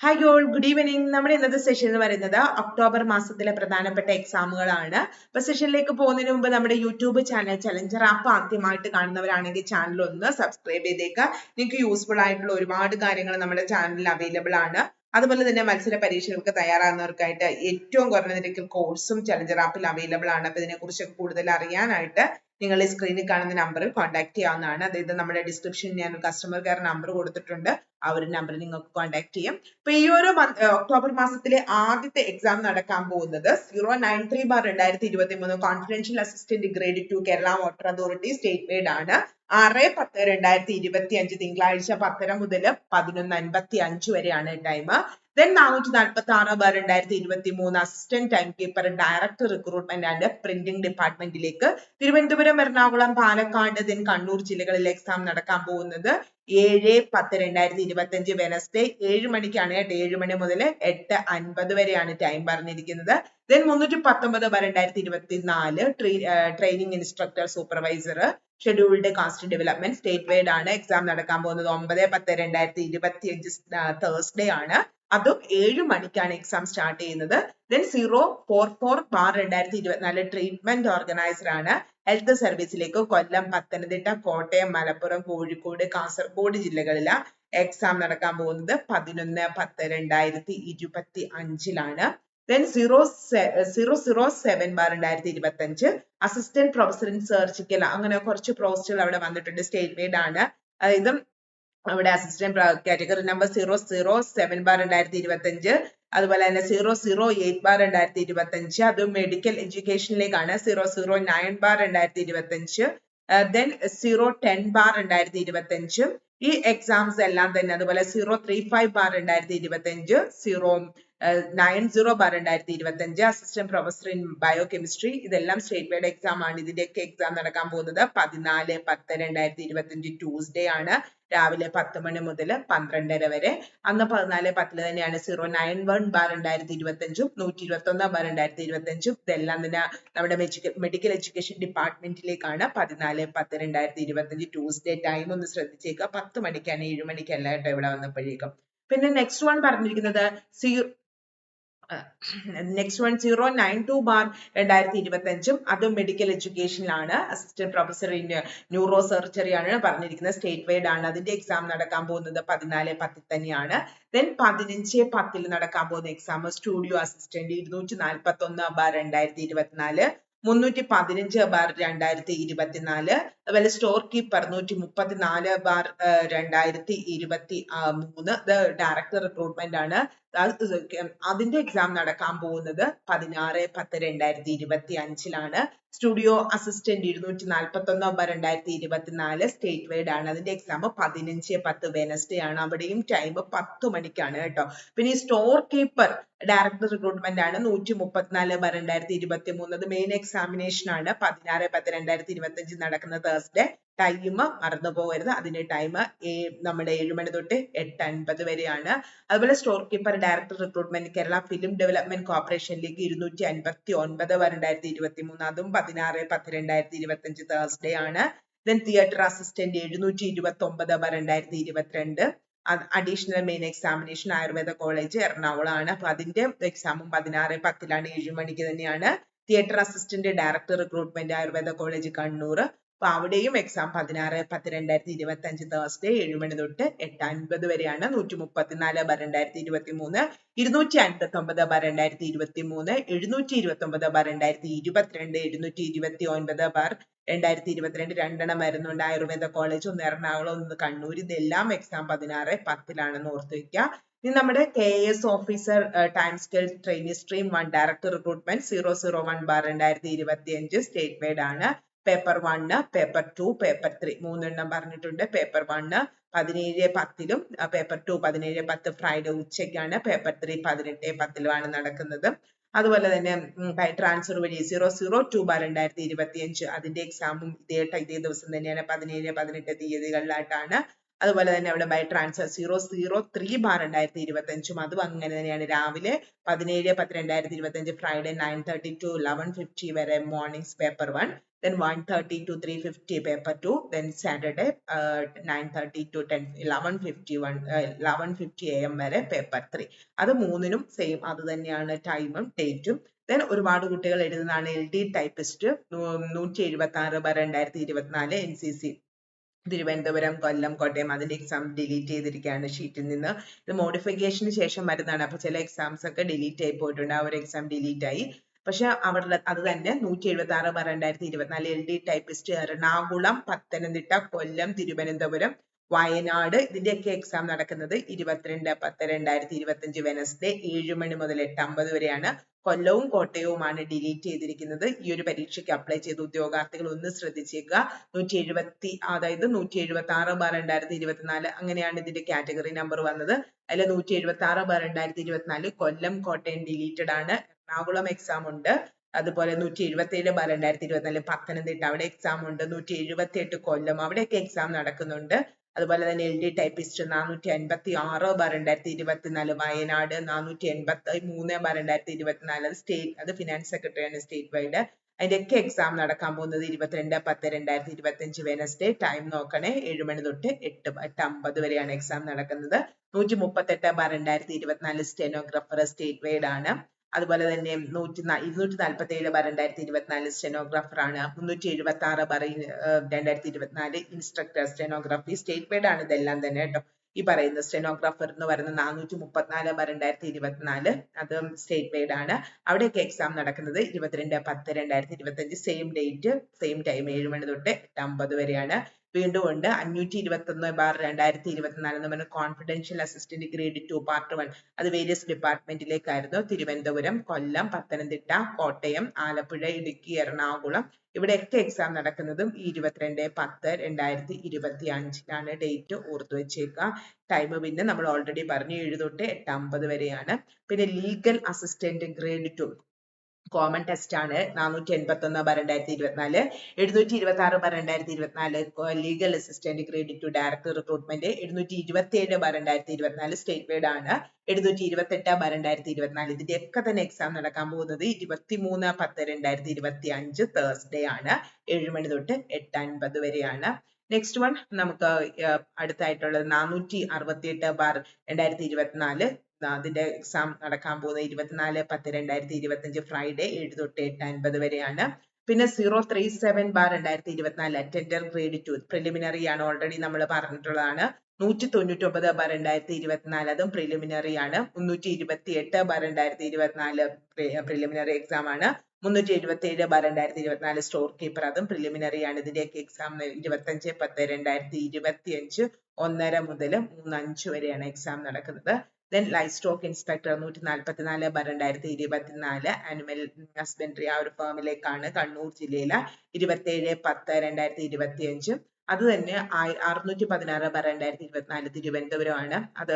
Hi all good evening നമ്മുടെ ഇന്നത്തെ session എന്ന് പറയുന്നത് ഒക്ടോബർ മാസത്തിലെ പ്രധാനപ്പെട്ട എക്സാമുകളാണ് അപ്പൊ സെഷനിലേക്ക് പോകുന്നതിന് മുമ്പ് നമ്മുടെ യൂട്യൂബ് ചാനൽ ചലഞ്ചർ ആപ്പ് ആദ്യമായിട്ട് കാണുന്നവരാണെങ്കിൽ ചാനൽ ഒന്ന് സബ്സ്ക്രൈബ് ചെയ്തേക്കുക നിങ്ങൾക്ക് യൂസ്ഫുൾ ആയിട്ടുള്ള ഒരുപാട് കാര്യങ്ങൾ നമ്മുടെ ചാനലിൽ അവൈലബിൾ ആണ്. അതുപോലെ തന്നെ മത്സര പരീക്ഷകൾക്ക് തയ്യാറാകുന്നവർക്കായിട്ട് ഏറ്റവും കുറഞ്ഞ നിരക്കിൽ കോഴ്സും ചലഞ്ചർ ആപ്പിൽ അവൈലബിൾ ആണ്. അപ്പൊ ഇതിനെക്കുറിച്ച് കൂടുതൽ അറിയാനായിട്ട് നിങ്ങൾ ഈ സ്ക്രീനിൽ കാണുന്ന നമ്പറിൽ കോൺടാക്ട് ചെയ്യാവുന്നതാണ്. അതായത് നമ്മുടെ ഡിസ്ക്രിപ്ഷനിൽ ഞാൻ കസ്റ്റമർ കെയർ നമ്പർ കൊടുത്തിട്ടുണ്ട്. ആ ഒരു നമ്പറിൽ നിങ്ങൾക്ക് കോൺടാക്ട് ചെയ്യാം. അപ്പൊ ഈ ഒരു ഒക്ടോബർ മാസത്തിലെ ആദ്യത്തെ എക്സാം നടക്കാൻ പോകുന്നത് സീറോ നയൻ ത്രീ ബാർ രണ്ടായിരത്തി ഇരുപത്തി മൂന്ന് confidential assistant grade two Kerala water authority state wide ആണ്. ആറ് പത്ത് രണ്ടായിരത്തി ഇരുപത്തി അഞ്ച് തിങ്കളാഴ്ച പത്തര മുതൽ പതിനൊന്ന് അൻപത്തി അഞ്ച് വരെയാണ് ടൈം ദെൻ നാനൂറ്റി നാൽപ്പത്തി ആറ് ബാർ രണ്ടായിരത്തി ഇരുപത്തി മൂന്ന് assistant timekeeper director recruitment and printing ഡിപ്പാർട്ട്മെന്റിലേക്ക് Thiruvananthapuram Ernakulam Palakkad then Kannur ജില്ലകളിൽ എക്സാം നടക്കാൻ പോകുന്നത് ഏഴ് പത്ത് രണ്ടായിരത്തി ഇരുപത്തി അഞ്ച് വെനസ്ഡേ ഏഴ് മണിക്കാണ് കേട്ടോ ഏഴ് മണി മുതൽ എട്ട് അൻപത് വരെയാണ് ടൈം പറഞ്ഞിരിക്കുന്നത്. ദെൻ മുന്നൂറ്റി പത്തൊമ്പത് രണ്ടായിരത്തി ഇരുപത്തി നാല് training instructor supervisor scheduled caste development state wide ആണ്. എക്സാം നടക്കാൻ പോകുന്നത് ഒമ്പത് പത്ത് രണ്ടായിരത്തി ഇരുപത്തി അഞ്ച് തേഴ്സ്ഡേ ആണ്. അതും ഏഴ് മണിക്കാണ് എക്സാം സ്റ്റാർട്ട് ചെയ്യുന്നത്. Then zero four four bar രണ്ടായിരത്തി ഇരുപത്തിനാല് ട്രീറ്റ്മെന്റ് ഓർഗനൈസർ ആണ് ഹെൽത്ത് സർവീസിലേക്ക് കൊല്ലം പത്തനംതിട്ട കോട്ടയം മലപ്പുറം കോഴിക്കോട് കാസർഗോഡ് ജില്ലകളിലാണ് എക്സാം നടക്കാൻ പോകുന്നത്. പതിനൊന്ന് പത്ത് രണ്ടായിരത്തി ഇരുപത്തി അഞ്ചിലാണ് then zero zero zero seven bar രണ്ടായിരത്തി ഇരുപത്തി അഞ്ച് അസിസ്റ്റന്റ് പ്രൊഫസർ ഇൻ സർജിക്കൽ അങ്ങനെ കുറച്ച് പോസ്റ്റുകൾ അവിടെ വന്നിട്ടുണ്ട്. സ്റ്റേറ്റ് വൈഡ് ആണ്. അതായത് അവിടെ assistant category number zero zero seven bar രണ്ടായിരത്തി ഇരുപത്തി അഞ്ച് അതുപോലെ തന്നെ സീറോ സീറോ എയ്റ്റ് ബാർ രണ്ടായിരത്തി ഇരുപത്തി അഞ്ച് അത് മെഡിക്കൽ എഡ്യൂക്കേഷനിലേക്കാണ് സീറോ സീറോ നയൻ ബാർ രണ്ടായിരത്തി ഇരുപത്തി അഞ്ച് ദെൻ സീറോ ടെൻ ബാർ രണ്ടായിരത്തി ഇരുപത്തി അഞ്ച് ഈ എക്സാംസ് എല്ലാം തന്നെ അതുപോലെ സീറോ ത്രീ ഫൈവ് ബാർ രണ്ടായിരത്തി ഇരുപത്തി അഞ്ച് സീറോ നയൻ സീറോ ബാർ രണ്ടായിരത്തി ഇരുപത്തി അഞ്ച് assistant professor in biochemistry ഇതെല്ലാം സ്റ്റേറ്റ് വൈഡ് എക്സാം ആണ്. ഇതിന്റെയൊക്കെ എക്സാം നടക്കാൻ പോകുന്നത് പതിനാല് പത്ത് രണ്ടായിരത്തി ഇരുപത്തി അഞ്ച് ട്യൂസ്ഡേ ആണ്. രാവിലെ പത്ത് മണി മുതൽ പന്ത്രണ്ടര വരെ. അന്ന് പതിനാല് പത്തിൽ തന്നെയാണ് സീറോ നയൻ വൺ ബാർ രണ്ടായിരത്തി ഇരുപത്തി അഞ്ചും നൂറ്റി ഇരുപത്തി ഒന്ന് ബാർ രണ്ടായിരത്തി ഇരുപത്തി അഞ്ചും ഇതെല്ലാം തന്നെ നമ്മുടെ മെഡിക്കൽ എഡ്യൂക്കേഷൻ ഡിപ്പാർട്ട്മെന്റിലേക്കാണ് പതിനാല് പത്ത് രണ്ടായിരത്തി ഇരുപത്തി അഞ്ച് ട്യൂസ്ഡേ ടൈം ഒന്ന് ശ്രദ്ധിച്ചേക്കുക. പത്ത് മണിക്കാണ് ഏഴ് മണിക്കല്ല ഇവിടെ വന്നപ്പോഴേക്കും. പിന്നെ നെക്സ്റ്റ് വൺ പറഞ്ഞിരിക്കുന്നത് see next one zero nine two bar രണ്ടായിരത്തി ഇരുപത്തി അഞ്ചും അതും മെഡിക്കൽ എഡ്യൂക്കേഷനിലാണ് assistant professor in neurosurgery ആണ് പറഞ്ഞിരിക്കുന്നത്. സ്റ്റേറ്റ് വൈഡ് ആണ്. അതിന്റെ എക്സാം നടക്കാൻ പോകുന്നത് പതിനാല് പത്തിൽ തന്നെയാണ്. ദെൻ പതിനഞ്ച് പത്തിൽ നടക്കാൻ പോകുന്ന എക്സാം സ്റ്റുഡിയോ അസിസ്റ്റന്റ് ഇരുന്നൂറ്റി നാൽപ്പത്തി ഒന്ന് ബാർ രണ്ടായിരത്തി ഇരുപത്തിനാല്. മുന്നൂറ്റി പതിനഞ്ച് ബാർ രണ്ടായിരത്തി ഇരുപത്തിനാല് അതുപോലെ സ്റ്റോർ കീപ്പർ നൂറ്റി മുപ്പത്തിനാല് ബാർ രണ്ടായിരത്തി ഇരുപത്തി മൂന്ന് ഇത് ഡയറക്ടർ റിക്രൂട്ട്മെന്റ് ആണ്. അതിന്റെ എക്സാം നടക്കാൻ പോകുന്നത് പതിനാറ് പത്ത് രണ്ടായിരത്തി ഇരുപത്തി അഞ്ചിലാണ് സ്റ്റുഡിയോ അസിസ്റ്റന്റ് ഇരുന്നൂറ്റി നാൽപ്പത്തി ഒന്ന് ഒമ്പ രണ്ടായിരത്തി ഇരുപത്തിനാല് സ്റ്റേറ്റ് വൈഡ് ആണ്. അതിന്റെ എക്സാം പതിനഞ്ച് പത്ത് വെനസ്ഡേ ആണ്. അവിടെയും ടൈം പത്ത് മണിക്കാണ് കേട്ടോ. പിന്നെ ഈ സ്റ്റോർ കീപ്പർ ഡയറക്ടർ റിക്രൂട്ട്മെന്റ് ആണ്. നൂറ്റി മുപ്പത്തിനാല് ബ രണ്ടായിരത്തി ഇരുപത്തി മൂന്ന് മെയിൻ എക്സാമിനേഷൻ ആണ്. പതിനാറ് പത്ത് രണ്ടായിരത്തി ഇരുപത്തി അഞ്ച് നടക്കുന്ന തേഴ്സ്ഡേ ടൈം മറന്നു പോകരുത്. അതിന്റെ ടൈം നമ്മുടെ ഏഴ് മണി തൊട്ട് എട്ട് അൻപത് വരെയാണ്. അതുപോലെ store keeper director recruitment Kerala film development കോർപ്പറേഷനിലേക്ക് ഇരുന്നൂറ്റി അൻപത്തി ഒൻപത് രണ്ടായിരത്തി ഇരുപത്തി മൂന്ന് അതും പതിനാറ് പത്ത് രണ്ടായിരത്തി ഇരുപത്തി അഞ്ച് തേഴ്സ്ഡേ ആണ്. ദെൻ തിയേറ്റർ അസിസ്റ്റന്റ് എഴുന്നൂറ്റി ഇരുപത്തി ഒമ്പത് രണ്ടായിരത്തി ഇരുപത്തിരണ്ട് additional main examination Ayurveda college Ernakulam ആണ്. അപ്പൊ അതിന്റെ എക്സാമും പതിനാറ് പത്തിലാണ് ഏഴ് മണിക്ക് തന്നെയാണ്. Theatre assistant director recruitment Ayurveda college Kannur. അപ്പൊ അവിടെയും എക്സാം പതിനാറ് പത്ത് രണ്ടായിരത്തി ഇരുപത്തി അഞ്ച് തേഴ്സ്ഡേ ഏഴ് മണി തൊട്ട് എട്ട് അൻപത് വരെയാണ്. നൂറ്റി മുപ്പത്തിനാല് ബർ രണ്ടായിരത്തി ഇരുപത്തി മൂന്ന് ഇരുന്നൂറ്റി അൻപത്തി ഒമ്പത് ബർ രണ്ടായിരത്തി ഇരുപത്തി മൂന്ന് എഴുന്നൂറ്റി ഇരുപത്തി ഒമ്പത് ബർ രണ്ടായിരത്തി ഇരുപത്തിരണ്ട് എഴുന്നൂറ്റി ഇരുപത്തി ഒൻപത് ബർ രണ്ടായിരത്തി ഇരുപത്തിരണ്ട്. രണ്ടെണ്ണം വരുന്നുണ്ട്. ആയുർവേദ കോളേജ് ഒന്ന് എറണാകുളം ഒന്ന് കണ്ണൂർ ഇതെല്ലാം എക്സാം പതിനാറ് പത്തിലാണെന്ന് ഓർത്ത് വെക്കുക ഇനി നമ്മുടെ K S officer time scale trainee stream one director recruitment zero zero one bar രണ്ടായിരത്തി ഇരുപത്തി അഞ്ച് സ്റ്റേറ്റ് വൈഡ് ആണ്. Paper one paper two paper three മൂന്നെണ്ണം പറഞ്ഞിട്ടുണ്ട്. പേപ്പർ വണ്ണ് പതിനേഴ് പത്തിലും പേപ്പർ ടു പതിനേഴ് പത്ത് ഫ്രൈഡേ ഉച്ചയ്ക്കാണ്. പേപ്പർ ത്രീ പതിനെട്ട് പത്തിലുമാണ് നടക്കുന്നത്. അതുപോലെ തന്നെ ബൈ ട്രാൻസ്ഫർ വഴി സീറോ സീറോ ടു ബാർ രണ്ടായിരത്തി ഇരുപത്തി അഞ്ച് അതിന്റെ എക്സാമും ഇതേ ഇതേ ദിവസം തന്നെയാണ്. പതിനേഴ് പതിനെട്ട് തീയതികളിലായിട്ടാണ്. അതുപോലെ തന്നെ അവിടെ by transfer zero zero three bar രണ്ടായിരത്തി ഇരുപത്തി അഞ്ചും അതും അങ്ങനെ തന്നെയാണ്. രാവിലെ പതിനേഴ് പത്ത് രണ്ടായിരത്തി ഇരുപത്തി അഞ്ച് Friday nine thirty to eleven fifty വരെ mornings paper one then 130 to 350 paper 2 then saturday uh, 930 to 10 1151 uh, 1150 am വരെ paper 3 അത് മൂന്നിനും സെയിം അത് തന്നെയാണ് ടൈമും ഡേറ്റും ദെൻ ഒരുപാട് കുട്ടികൾ എഴുതുന്നതാണ് എൽ ഡി ടൈപ്പിസ്റ്റ് നൂറ്റി എഴുപത്തി ആറ് ബർ രണ്ടായിരത്തി ഇരുപത്തിനാല് N C C Thiruvananthapuram Kollam Kottayam അതിന്റെ എക്സാം ഡിലീറ്റ് ചെയ്തിരിക്കുകയാണ് ഷീറ്റിൽ നിന്ന്. ഇത് മോഡിഫിക്കേഷന് ശേഷം വരുന്നതാണ്. അപ്പൊ ചില എക്സാംസ് ഒക്കെ ഡിലീറ്റ് ആയി പോയിട്ടുണ്ട്. ആ ഒരു എക്സാം ഡിലീറ്റ് ആയി. പക്ഷെ അവരുടെ അത് തന്നെ നൂറ്റി എഴുപത്തി ആറ് ബാർ രണ്ടായിരത്തി ഇരുപത്തിനാല് L D typist Ernakulam Pathanamthitta Kollam Thiruvananthapuram Wayanad ഇതിന്റെയൊക്കെ എക്സാം നടക്കുന്നത് ഇരുപത്തിരണ്ട് പത്ത് രണ്ടായിരത്തി ഇരുപത്തി അഞ്ച് വെനസ്ഡേ ഏഴ് മണി മുതൽ എട്ട് അമ്പത് വരെയാണ്. കൊല്ലവും കോട്ടയവുമാണ് ഡിലീറ്റ് ചെയ്തിരിക്കുന്നത്. ഈ ഒരു പരീക്ഷയ്ക്ക് അപ്ലൈ ചെയ്ത ഉദ്യോഗാർത്ഥികൾ ഒന്ന് ശ്രദ്ധിച്ചേക്കുക. നൂറ്റി എഴുപത്തി അതായത് നൂറ്റി എഴുപത്തി ആറ് ബാർ രണ്ടായിരത്തി ഇരുപത്തിനാല് അങ്ങനെയാണ് ഇതിന്റെ കാറ്റഗറി നമ്പർ വന്നത്. അതിൽ നൂറ്റി എഴുപത്തി ആറ് ബാർ രണ്ടായിരത്തി ഇരുപത്തിനാല് കൊല്ലം കോട്ടയം ഡിലീറ്റഡ് ആണ്. എറണാകുളം എക്സാം ഉണ്ട്. അതുപോലെ നൂറ്റി എഴുപത്തി ഏഴ് ബാർ രണ്ടായിരത്തി ഇരുപത്തിനാല് പത്തനംതിട്ട അവിടെ എക്സാം ഉണ്ട്. നൂറ്റി എഴുപത്തി എട്ട് കൊല്ലം അവിടെയൊക്കെ എക്സാം നടക്കുന്നുണ്ട്. അതുപോലെ തന്നെ എൽ ഡി ടൈപ്പിസ്റ്റ് നാനൂറ്റി അൻപത്തി ആറ് ബാർ രണ്ടായിരത്തി ഇരുപത്തിനാല് വയനാട് നാനൂറ്റി എൺപത്തി മൂന്ന് ബാർ രണ്ടായിരത്തി ഇരുപത്തിനാല് അത് സ്റ്റേറ്റ് അത് ഫിനാൻസ് സെക്രട്ടറിയാണ് സ്റ്റേറ്റ് വൈഡ് അതിന്റെയൊക്കെ എക്സാം നടക്കാൻ പോകുന്നത് ഇരുപത്തിരണ്ട് പത്ത് രണ്ടായിരത്തി ഇരുപത്തി അഞ്ച് വെനസ്ഡേ ടൈം നോക്കണേ ഏഴ് മണി തൊട്ട് എട്ട് എട്ട് അമ്പത് വരെയാണ് എക്സാം നടക്കുന്നത്. നൂറ്റി മുപ്പത്തെട്ട് ബാർ രണ്ടായിരത്തി ഇരുപത്തിനാല് സ്റ്റെനോഗ്രാഫർ സ്റ്റേറ്റ് വൈഡ് ആണ്. അതുപോലെ തന്നെ നൂറ്റി ഇരുന്നൂറ്റി നാൽപ്പത്തി ഏഴ് ബാർ രണ്ടായിരത്തി ഇരുപത്തിനാല് സ്റ്റെനോഗ്രാഫർ ആണ്. മുന്നൂറ്റി എഴുപത്തി ആറ് ബാർ രണ്ടായിരത്തി ഇരുപത്തിനാല് ഇൻസ്ട്രക്ടർ സ്റ്റെനോഗ്രാഫി സ്റ്റേറ്റ് പേഡ് ആണ് ഇതെല്ലാം തന്നെ കേട്ടോ. ഈ പറയുന്ന സ്റ്റെനോഗ്രാഫർ എന്ന് പറയുന്നത് നാനൂറ്റി മുപ്പത്തിനാല് ബാർ രണ്ടായിരത്തി ഇരുപത്തിനാല് അത് സ്റ്റേറ്റ് പേഡ് ആണ്. അവിടെയൊക്കെ എക്സാം നടക്കുന്നത് ഇരുപത്തിരണ്ട് പത്ത് രണ്ടായിരത്തി ഇരുപത്തി അഞ്ച് സെയിം ഡേറ്റ് സെയിം ടൈം ഏഴ് മണി തൊട്ട് എട്ട് അമ്പത് വരെയാണ്. വീണ്ടും ഉണ്ട്. അഞ്ഞൂറ്റി ഇരുപത്തി ഒന്ന് ബാർ രണ്ടായിരത്തി ഇരുപത്തിനാല് എന്ന് പറഞ്ഞ confidential assistant grade two part one അത് വേരിയസ് ഡിപ്പാർട്ട്മെന്റിലേക്കായിരുന്നു തിരുവനന്തപുരം കൊല്ലം പത്തനംതിട്ട കോട്ടയം ആലപ്പുഴ ഇടുക്കി എറണാകുളം. ഇവിടെയൊക്കെ എക്സാം നടക്കുന്നതും ഇരുപത്തിരണ്ട് പത്ത് രണ്ടായിരത്തി ഇരുപത്തി അഞ്ചിലാണ് ഡേറ്റ് ഓർത്തു വെച്ചേക്കുക. ടൈം പിന്നെ നമ്മൾ ഓൾറെഡി പറഞ്ഞു. ഏഴ് തൊട്ട് എട്ട് അമ്പത് വരെയാണ്. പിന്നെ legal assistant grade two common test ആണ്. നാനൂറ്റി എൺപത്തി ഒന്ന് ബാർ രണ്ടായിരത്തി ഇരുപത്തിനാല് എഴുന്നൂറ്റി ഇരുപത്തി ആറ് ബാർ രണ്ടായിരത്തി ഇരുപത്തിനാല് legal assistant credit two director recruitment എഴുന്നൂറ്റി ഇരുപത്തി ഏഴ് ബ രണ്ടായിരത്തി ഇരുപത്തിനാല് സ്റ്റേറ്റ് വേഡ് ആണ്. എഴുന്നൂറ്റി ഇരുപത്തി എട്ട് ബാർ രണ്ടായിരത്തി ഇരുപത്തിനാല് ഇതിന്റെ ഒക്കെ തന്നെ എക്സാം നടക്കാൻ പോകുന്നത് ഇരുപത്തി മൂന്ന് പത്ത് രണ്ടായിരത്തി ഇരുപത്തി അഞ്ച് തേഴ്സ്ഡേ ആണ്. ഏഴ് മണി തൊട്ട് എട്ട് അൻപത് വരെയാണ്. നെക്സ്റ്റ് വൺ നമുക്ക് അടുത്തായിട്ടുള്ളത് നാനൂറ്റി അറുപത്തി എട്ട് ബാർ രണ്ടായിരത്തി ഇരുപത്തിനാല് അതിന്റെ എക്സാം നടക്കാൻ പോകുന്നത് ഇരുപത്തിനാല് പത്ത് രണ്ടായിരത്തി ഇരുപത്തി അഞ്ച് ഫ്രൈഡേ ഏഴ് തൊട്ട് എട്ട് അൻപത് വരെയാണ്. പിന്നെ സീറോ ത്രീ സെവൻ ബാർ രണ്ടായിരത്തി ഇരുപത്തിനാല് അറ്റൻഡർ ഗ്രേഡ് ടു പ്രിലിമിനറി ആണ് ഓൾറെഡി നമ്മൾ പറഞ്ഞിട്ടുള്ളതാണ്. നൂറ്റി തൊണ്ണൂറ്റി ഒമ്പത് ബാർ രണ്ടായിരത്തി ഇരുപത്തിനാല് അതും പ്രിലിമിനറി ആണ്. മുന്നൂറ്റി ഇരുപത്തി എട്ട് ബാർ രണ്ടായിരത്തി ഇരുപത്തിനാല് പ്രിലിമിനറി എക്സാം ആണ്. മുന്നൂറ്റി എഴുപത്തി ഏഴ് ബാർ രണ്ടായിരത്തി ഇരുപത്തിനാല് സ്റ്റോർ കീപ്പർ അതും പ്രിലിമിനറി ആണ്. ഇതിന്റെയൊക്കെ എക്സാം ഇരുപത്തഞ്ച് പത്ത് രണ്ടായിരത്തി ഇരുപത്തി അഞ്ച് ഒന്നര മുതൽ മൂന്ന് അഞ്ച് വരെയാണ് എക്സാം നടക്കുന്നത്. ദെൻ ലൈഫ് സ്റ്റോക്ക് ഇൻസ്പെക്ടർ നൂറ്റി നാൽപ്പത്തി നാല് ബാർ രണ്ടായിരത്തി ഇരുപത്തിനാല് ആനിമൽ ഹസ്ബൻഡറി ആ ഒരു ഫേമിലേക്കാണ് കണ്ണൂർ ജില്ലയിലെ ഇരുപത്തേഴ് പത്ത് രണ്ടായിരത്തി ഇരുപത്തി അഞ്ച് അത് തന്നെ അറുന്നൂറ്റി പതിനാറ് ബാർ രണ്ടായിരത്തി ഇരുപത്തിനാല് തിരുവനന്തപുരമാണ്. അത്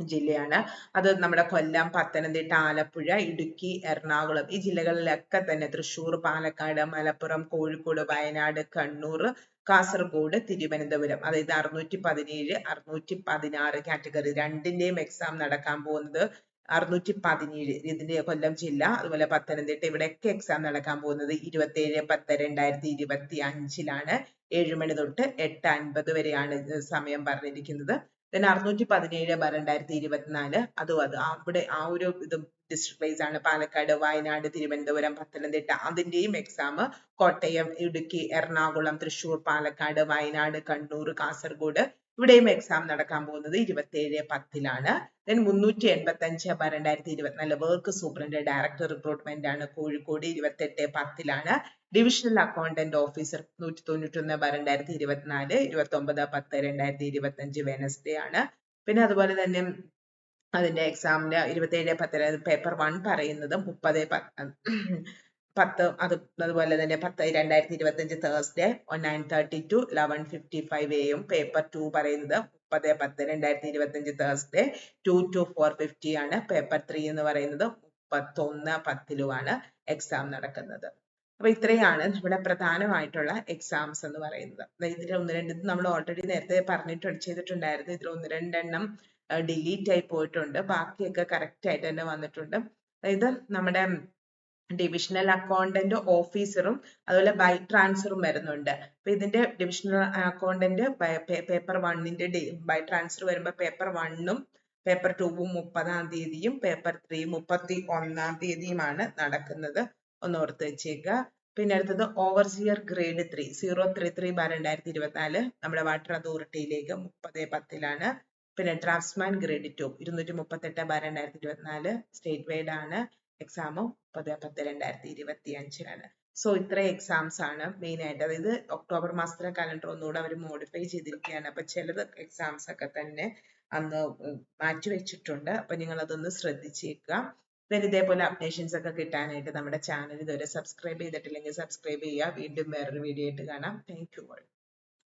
ജില്ലയാണ്. അത് നമ്മുടെ കൊല്ലം പത്തനംതിട്ട ആലപ്പുഴ ഇടുക്കി എറണാകുളം ഈ ജില്ലകളിലൊക്കെ തന്നെ തൃശൂർ പാലക്കാട് മലപ്പുറം കോഴിക്കോട് വയനാട് കണ്ണൂർ കാസർഗോഡ് തിരുവനന്തപുരം. അതായത് അറുന്നൂറ്റി പതിനേഴ് അറുന്നൂറ്റി പതിനാറ് കാറ്റഗറി. രണ്ടിന്റെയും എക്സാം നടക്കാൻ പോകുന്നത് അറുന്നൂറ്റി പതിനേഴ് ഇതിന്റെ കൊല്ലം ജില്ല അതുപോലെ പത്തനംതിട്ട ഇവിടെയൊക്കെ എക്സാം നടക്കാൻ പോകുന്നത് ഇരുപത്തേഴ് പത്ത് രണ്ടായിരത്തി ഇരുപത്തി അഞ്ചിലാണ് ഏഴ് മണി തൊട്ട് എട്ട് അൻപത് വരെയാണ് സമയം പറഞ്ഞിരിക്കുന്നത്. Then അറുന്നൂറ്റി പതിനേഴ് ബാർ രണ്ടായിരത്തി ഇരുപത്തിനാല് അതും അത്. അവിടെ ആ ഒരു ഇത് ഡിസ്ട്രിക്ട് വൈസ് ആണ്. പാലക്കാട് വയനാട് തിരുവനന്തപുരം പത്തനംതിട്ട അതിന്റെയും എക്സാം കോട്ടയം ഇടുക്കി എറണാകുളം തൃശൂർ പാലക്കാട് വയനാട് കണ്ണൂർ കാസർഗോഡ് ഇവിടെയും എക്സാം നടക്കാൻ പോകുന്നത് ഇരുപത്തിയേഴ് പത്തിലാണ്. ദെൻ മുന്നൂറ്റി എൺപത്തി അഞ്ച് ബാർ രണ്ടായിരത്തി ഇരുപത്തിനാല് വർക്ക് സൂപ്രണ്ട് ഡയറക്ടർ റിക്രൂട്ട്മെന്റ് ആണ്. കോഴിക്കോട് ഇരുപത്തെട്ട് പത്തിലാണ്. ഡിവിഷണൽ അക്കൗണ്ടന്റ് ഓഫീസർ നൂറ്റി തൊണ്ണൂറ്റൊന്ന് ബാർ രണ്ടായിരത്തി ഇരുപത്തിനാല് ഇരുപത്തി ഒമ്പത് പത്ത് രണ്ടായിരത്തി ഇരുപത്തി അഞ്ച് വെനസ്ഡേ ആണ്. പിന്നെ അതുപോലെ തന്നെ അതിന്റെ എക്സാമിന് ഇരുപത്തിയേഴ് പത്തിന് പേപ്പർ വൺ പറയുന്നത് മുപ്പത് പത്ത് അത് അതുപോലെ തന്നെ പത്ത് രണ്ടായിരത്തി ഇരുപത്തി അഞ്ച് Thursday nine thirty to eleven fifty five എയും പേപ്പർ ടു പറയുന്നത് മുപ്പത് പത്ത് രണ്ടായിരത്തി ഇരുപത്തി അഞ്ച് Thursday two to four fifty ആണ്. പേപ്പർ ത്രീ എന്ന് പറയുന്നത് മുപ്പത്തൊന്ന് പത്തിലുമാണ് എക്സാം നടക്കുന്നത്. അപ്പൊ ഇത്രയാണ് നമ്മുടെ പ്രധാനമായിട്ടുള്ള എക്സാംസ് എന്ന് പറയുന്നത്. ഇതിൽ ഒന്ന് രണ്ട് നമ്മൾ ഓൾറെഡി നേരത്തെ പറഞ്ഞിട്ടുണ്ട് ചെയ്തിട്ടുണ്ടായിരുന്നു. ഇതിൽ ഒന്ന് രണ്ടെണ്ണം ഡിലീറ്റ് ആയി പോയിട്ടുണ്ട്. ബാക്കിയൊക്കെ കറക്റ്റ് ആയിട്ട് തന്നെ വന്നിട്ടുണ്ട്. അതായത് നമ്മുടെ ഡിവിഷണൽ അക്കൗണ്ടന്റ് ഓഫീസറും അതുപോലെ ബൈ ട്രാൻസ്ഫറും വരുന്നുണ്ട്. അപ്പൊ ഇതിന്റെ ഡിവിഷണൽ അക്കൗണ്ടന്റ് പേപ്പർ വണ്ണിന്റെ ബൈ ട്രാൻസ്ഫർ വരുമ്പോൾ പേപ്പർ വണ്ണും പേപ്പർ ടൂവും മുപ്പതാം തീയതിയും പേപ്പർ ത്രീ മുപ്പത്തി ഒന്നാം തീയതിയുമാണ് നടക്കുന്നത്. ഒന്ന് ഓർത്ത് വെച്ചേക്കുക. പിന്നെ അടുത്തത് overseer grade three zero three three bar രണ്ടായിരത്തി ഇരുപത്തിനാല് നമ്മുടെ വാട്ടർ അതോറിറ്റിയിലേക്ക് മുപ്പത് പത്തിലാണ്. പിന്നെ ഡ്രാഫ്റ്റ്സ്മാൻ ഗ്രേഡ് ടു ഇരുന്നൂറ്റി മുപ്പത്തെട്ട് ബാർ രണ്ടായിരത്തി ഇരുപത്തിനാല് സ്റ്റേറ്റ് വൈഡ് ആണ് എക്സാം മുപ്പത് പത്ത് രണ്ടായിരത്തി ഇരുപത്തി അഞ്ചിലാണ് സോ ഇത്ര എക്സാംസ് ആണ് മെയിൻ ആയിട്ട്. അതായത് ഒക്ടോബർ മാസത്തിലെ കലണ്ടർ ഒന്നുകൂടെ അവർ മോഡിഫൈ ചെയ്തിരിക്കുകയാണ്. അപ്പൊ ചിലത് എക്സാംസ് ഒക്കെ തന്നെ അന്ന് മാറ്റി വെച്ചിട്ടുണ്ട്. അപ്പൊ നിങ്ങൾ അതൊന്ന് ശ്രദ്ധിച്ചേക്കുക. Then ഇതേപോലെ അപ്ഡേഷൻസ് ഒക്കെ കിട്ടാനായിട്ട് നമ്മുടെ ചാനൽ ഇതുവരെ സബ്സ്ക്രൈബ് ചെയ്തിട്ടില്ലെങ്കിൽ സബ്സ്ക്രൈബ് ചെയ്യുക. വീണ്ടും വേറൊരു വീഡിയോ ആയിട്ട് കാണാം. Thank you